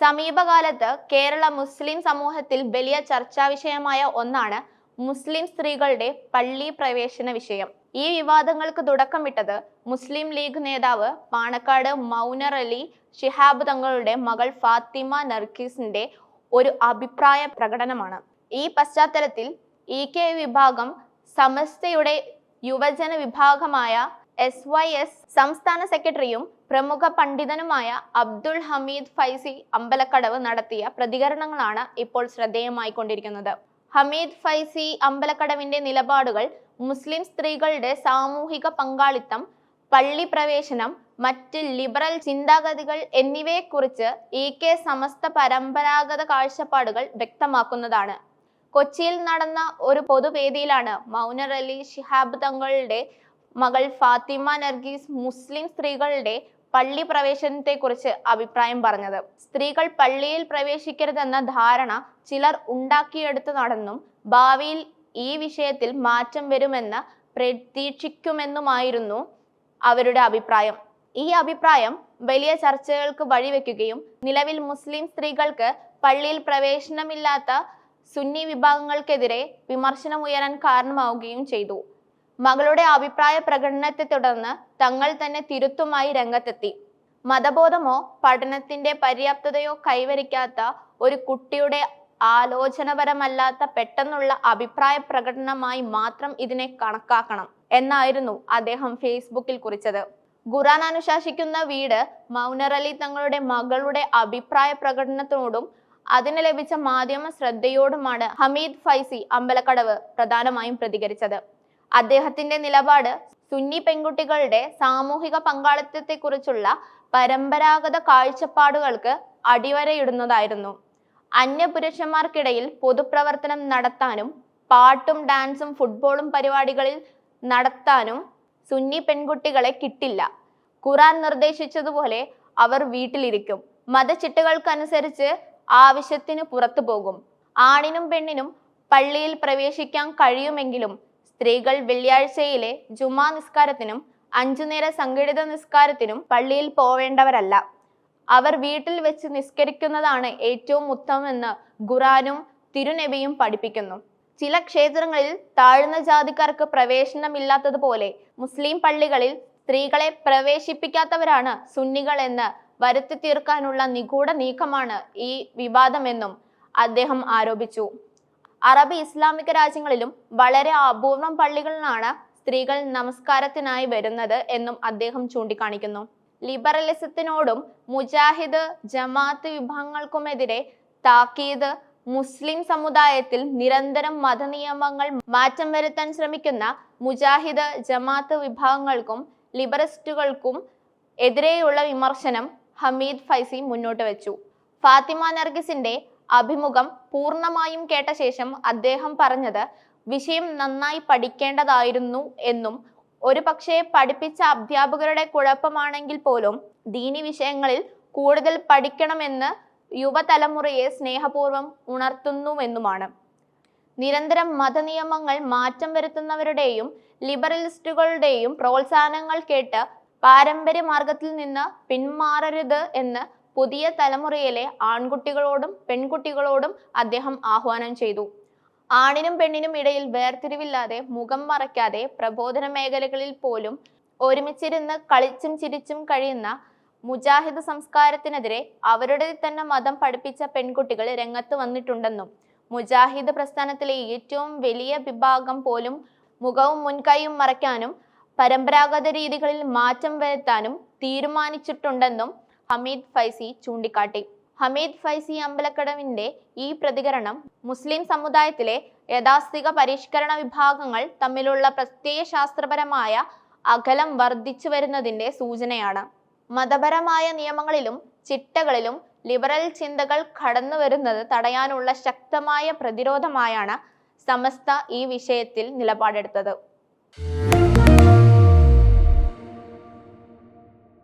സമീപകാലത്ത് കേരള മുസ്ലിം സമൂഹത്തിൽ വലിയ ചർച്ചാ വിഷയമായ ഒന്നാണ് മുസ്ലിം സ്ത്രീകളുടെ പള്ളി പ്രവേശന വിഷയം. ഈ വിവാദങ്ങൾക്ക് തുടക്കമിട്ടത് മുസ്ലിം ലീഗ് നേതാവ് പാണക്കാട് മൗനർ അലി ഷിഹാബ് തങ്ങളുടെ മകൾ ഫാത്തിമ നർഗീസിന്റെ ഒരു അഭിപ്രായ പ്രകടനമാണ്. ഈ പശ്ചാത്തലത്തിൽ ഇ കെ വിഭാഗം സമസ്തയുടെ യുവജന വിഭാഗമായ എസ് വൈ എസ് സംസ്ഥാന സെക്രട്ടറിയും പ്രമുഖ പണ്ഡിതനുമായ അബ്ദുൾ ഹമീദ് ഫൈസി അമ്പലക്കടവ് നടത്തിയ പ്രതികരണങ്ങളാണ് ഇപ്പോൾ ശ്രദ്ധേയമായി കൊണ്ടിരിക്കുന്നത്. ഹമീദ് ഫൈസി അമ്പലക്കടവിന്റെ നിലപാടുകൾ മുസ്ലിം സ്ത്രീകളുടെ സാമൂഹിക പങ്കാളിത്തം പള്ളി പ്രവേശനം മറ്റ് ലിബറൽ ചിന്താഗതികൾ എന്നിവയെക്കുറിച്ച് ഇ കെ സമസ്ത പരമ്പരാഗത കാഴ്ചപ്പാടുകൾ വ്യക്തമാക്കുന്നതാണ്. കൊച്ചിയിൽ നടന്ന ഒരു പൊതുവേദിയിലാണ് മൗനർ അലി ഷിഹാബ് തങ്ങളുടെ മകൾ ഫാത്തിമ നർഗീസ് മുസ്ലിം സ്ത്രീകളുടെ പള്ളി പ്രവേശനത്തെക്കുറിച്ച് അഭിപ്രായം പറഞ്ഞത്. സ്ത്രീകൾ പള്ളിയിൽ പ്രവേശിക്കരുതെന്ന ധാരണ ചിലർ ഉണ്ടാക്കിയെടുത്തതാണെന്നും ഭാവിയിൽ ഈ വിഷയത്തിൽ മാറ്റം വരുമെന്ന് പ്രതീക്ഷിക്കുമെന്നുമായിരുന്നു അവരുടെ അഭിപ്രായം. ഈ അഭിപ്രായം വലിയ ചർച്ചകൾക്ക് വഴിവെക്കുകയും നിലവിൽ മുസ്ലിം സ്ത്രീകൾക്ക് പള്ളിയിൽ പ്രവേശനമില്ലാത്ത സുന്നി വിഭാഗങ്ങൾക്കെതിരെ വിമർശനം ഉയരാൻ കാരണമാവുകയും ചെയ്തു. മകളുടെ അഭിപ്രായ പ്രകടനത്തെ തുടർന്ന് തങ്ങൾ തന്നെ തിരുത്തുമായി രംഗത്തെത്തി. മതബോധമോ പഠനത്തിന്റെ പര്യാപ്തതയോ കൈവരിക്കാത്ത ഒരു കുട്ടിയുടെ ആലോചനപരമല്ലാത്ത പെട്ടെന്നുള്ള അഭിപ്രായ പ്രകടനമായി മാത്രം ഇതിനെ കണക്കാക്കണം എന്നായിരുന്നു അദ്ദേഹം ഫേസ്ബുക്കിൽ കുറിച്ചത്. ഖുറാൻ അനുശാസിക്കുന്ന വീട് മൗനറലി തങ്ങളുടെ മകളുടെ അഭിപ്രായ പ്രകടനത്തോടും അതിന് ലഭിച്ച മാധ്യമ ശ്രദ്ധയോടുമാണ് ഹമീദ് ഫൈസി അമ്പലക്കടവ് പ്രധാനമായും പ്രതികരിച്ചത്. അദ്ദേഹത്തിന്റെ നിലപാട് സുന്നി പെൺകുട്ടികളുടെ സാമൂഹിക പങ്കാളിത്തത്തെക്കുറിച്ചുള്ള പരമ്പരാഗത കാഴ്ചപ്പാടുകൾക്ക് അടിവരയിടുന്നതായിരുന്നു. അന്യപുരുഷന്മാർക്കിടയിൽ പൊതുപ്രവർത്തനം നടത്താനും പാട്ടും ഡാൻസും ഫുട്ബോളും പരിപാടികളിൽ നടത്താനും സുന്നി പെൺകുട്ടികളെ കിട്ടില്ല. ഖുറാൻ നിർദ്ദേശിച്ചതുപോലെ അവർ വീട്ടിലിരിക്കും. മതചിട്ടകൾക്കനുസരിച്ച് ആവശ്യത്തിന് പുറത്തു പോകും. ആണിനും പെണ്ണിനും പള്ളിയിൽ പ്രവേശിക്കാൻ കഴിയുമെങ്കിലും സ്ത്രീകൾ വെള്ളിയാഴ്ചയിലെ ജുമാ നിസ്കാരത്തിനും അഞ്ചു നേര സംഘടിത നിസ്കാരത്തിനും പള്ളിയിൽ പോവേണ്ടവരല്ല. അവർ വീട്ടിൽ വെച്ച് നിസ്കരിക്കുന്നതാണ് ഏറ്റവും ഉത്തമമെന്ന് ഖുറാനും തിരുനബിയും പഠിപ്പിക്കുന്നു. ചില ക്ഷേത്രങ്ങളിൽ താഴ്ന്ന ജാതിക്കാർക്ക് പ്രവേശനമില്ലാത്തതുപോലെ മുസ്ലിം പള്ളികളിൽ സ്ത്രീകളെ പ്രവേശിപ്പിക്കാത്തവരാണ് സുന്നികൾ എന്ന് വരുത്തി തീർക്കാനുള്ള നിഗൂഢ നീക്കമാണ് ഈ വിവാദമെന്നും അദ്ദേഹം ആരോപിച്ചു. അറബ് ഇസ്ലാമിക രാജ്യങ്ങളിലും വളരെ അപൂർവം പള്ളികളിലാണ് സ്ത്രീകൾ നമസ്കാരത്തിനായി വരുന്നത് എന്നും അദ്ദേഹം ചൂണ്ടിക്കാണിക്കുന്നു. ലിബറലിസത്തിനോടും മുജാഹിദ് ജമാഅത്ത് വിഭാഗങ്ങൾക്കുമെതിരെ താക്കീത് മുസ്ലിം സമുദായത്തിൽ നിരന്തരം മതനിയമങ്ങൾ മാറ്റം വരുത്താൻ ശ്രമിക്കുന്ന മുജാഹിദ് ജമാഅത്ത് വിഭാഗങ്ങൾക്കും ലിബറിസ്റ്റുകൾക്കും എതിരെയുള്ള വിമർശനം ഹമീദ് ഫൈസി മുന്നോട്ട് വെച്ചു. ഫാത്തിമ നർഗിസിന്റെ അഭിമുഖം പൂർണമായും കേട്ട ശേഷം അദ്ദേഹം പറഞ്ഞത് വിഷയം നന്നായി പഠിക്കേണ്ടതായിരുന്നു എന്നും ഒരു പക്ഷേ പഠിപ്പിച്ച അധ്യാപകരുടെ കുഴപ്പമാണെങ്കിൽ പോലും ദീനി വിഷയങ്ങളിൽ കൂടുതൽ പഠിക്കണമെന്ന് യുവതലമുറയെ സ്നേഹപൂർവം ഉണർത്തുന്നുവെന്നുമാണ്. നിരന്തരം മതനിയമങ്ങൾ മാറ്റം വരുത്തുന്നവരുടെയും ലിബറലിസ്റ്റുകളുടെയും പ്രോത്സാഹനങ്ങൾ കേട്ട് പാരമ്പര്യ മാർഗത്തിൽ നിന്ന് പിന്മാറരുത് എന്ന് പുതിയ തലമുറയിലെ ആൺകുട്ടികളോടും പെൺകുട്ടികളോടും അദ്ദേഹം ആഹ്വാനം ചെയ്തു. ആണിനും പെണ്ണിനും ഇടയിൽ വേർതിരിവില്ലാതെ മുഖം മറയ്ക്കാതെ പ്രബോധന മേഖലകളിൽ പോലും ഒരുമിച്ചിരുന്ന് കളിച്ചും ചിരിച്ചും കഴിയുന്ന മുജാഹിദ് സംസ്കാരത്തിനെതിരെ അവരുടെ തന്നെ മതം പഠിപ്പിച്ച പെൺകുട്ടികൾ രംഗത്ത് വന്നിട്ടുണ്ടെന്നും മുജാഹിദ് പ്രസ്ഥാനത്തിലെ ഏറ്റവും വലിയ വിഭാഗം പോലും മുഖവും മുൻകൈയും മറയ്ക്കാനും പരമ്പരാഗത രീതികളിൽ മാറ്റം വരുത്താനും തീരുമാനിച്ചിട്ടുണ്ടെന്നും ഹമീദ് ഫൈസി ചൂണ്ടിക്കാട്ടി. ഹമീദ് ഫൈസി അമ്പലക്കടവിന്റെ ഈ പ്രതികരണം മുസ്ലിം സമുദായത്തിലെ യഥാസ്ഥിക പരിഷ്കരണ വിഭാഗങ്ങൾ തമ്മിലുള്ള പ്രത്യയശാസ്ത്രപരമായ അകലം വർദ്ധിച്ചു വരുന്നതിന്റെ സൂചനയാണ്. മതപരമായ നിയമങ്ങളിലും ചിട്ടകളിലും ലിബറൽ ചിന്തകൾ കടന്നു വരുന്നത് തടയാനുള്ള ശക്തമായ പ്രതിരോധമായാണ് സമസ്ത ഈ വിഷയത്തിൽ നിലപാടെടുത്തത്.